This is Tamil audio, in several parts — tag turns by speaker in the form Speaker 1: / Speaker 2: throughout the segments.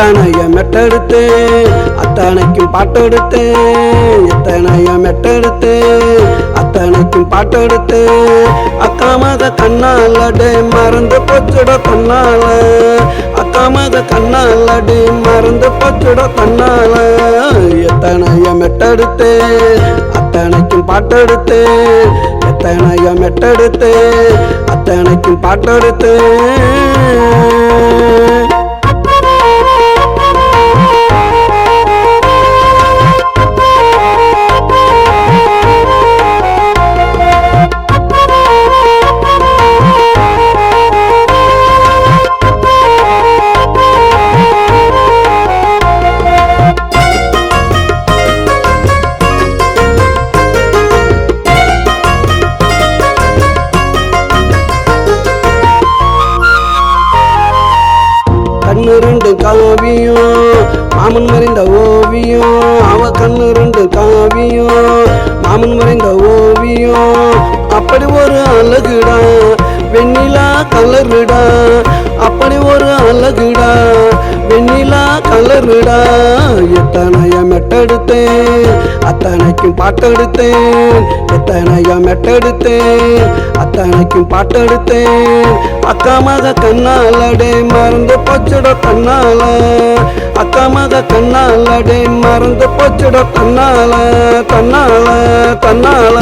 Speaker 1: எத்தனைய மெட்டெடுத்து அத்தனைக்கும் பாட்டெடுத்து எத்தனைய மெட்டெடுத்து அத்தனைக்கும் பாட்டெடுத்து அக்காமத கண்ணாலடே மறந்து போச்சுட தன்னால அக்காமத கண்ணாலடே மறந்து போச்சுட தன்னால எத்தனைய மெட்டெடுத்து அத்தனைக்கும் பாட்டெடுத்து எத்தனைய மெட்டெடுத்து அத்தனைக்கும் பாட்டெடுத்து ரெண்டு காவியம். மாமன் மறைந்த ஓவியம். அவ கண்ணு ரெண்டு காவியம். மாமன் மறைந்த ஓவியம். அப்படி ஒரு அழகுடா. வெண்ணிலா கலருடா. அப்படி ஒரு அழகுடா. வெண்ணிலா கலருடா. எத்தனைய மெட்டெடுத்தேன். அத்தனைக்கும் பாட்டெடுத்தேன். எத்தனைய மெட்டெடுத்தேன். அத்தனைக்கும் பாட்டெடுத்தேன். அக்கா மக கண்ணாலடே மறந்து போச்சுட கண்ணால. அக்கா மக கண்ணாலடே மறந்து போச்சுட கண்ணால. தன்னால தன்னால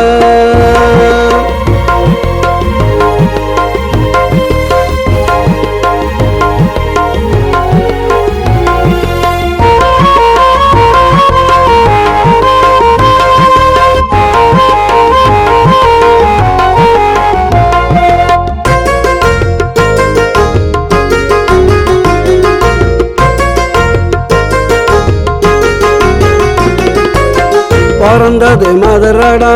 Speaker 1: பிறந்தது மதுரடா.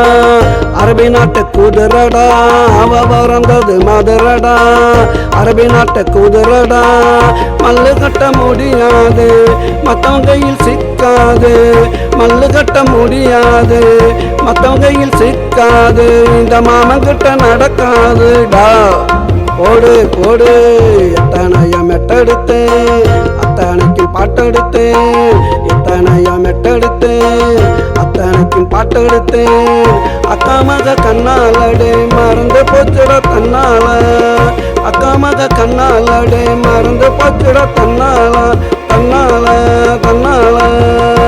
Speaker 1: அரபி நாட்டு குதிரடா. அவ பிறந்தது மதுரடா. அரபி நாட்டு குதிரடா. மல்லு கட்ட முடியாது. மத்தவங்க கையில் சிக்காது. மல்லு கட்ட முடியாது. மத்தவங்க கையில் சிக்காது. இந்த மாமன் கிட்ட நடக்காதுடா போடு போடு. எத்தனைய மெட்டெடுத்து அத்தனைக்கு பாட்டெடுத்து எத்தனைய மெட்டெடுத்து அத்தனைக்கும் பாட்டெடுத்தேன். அக்கா மக கண்ணாலடே மறந்து போச்சுட தன்னால. அக்கா மக கண்ணாலடே மறந்து போச்சுட தன்னால. தன்னால தன்னால.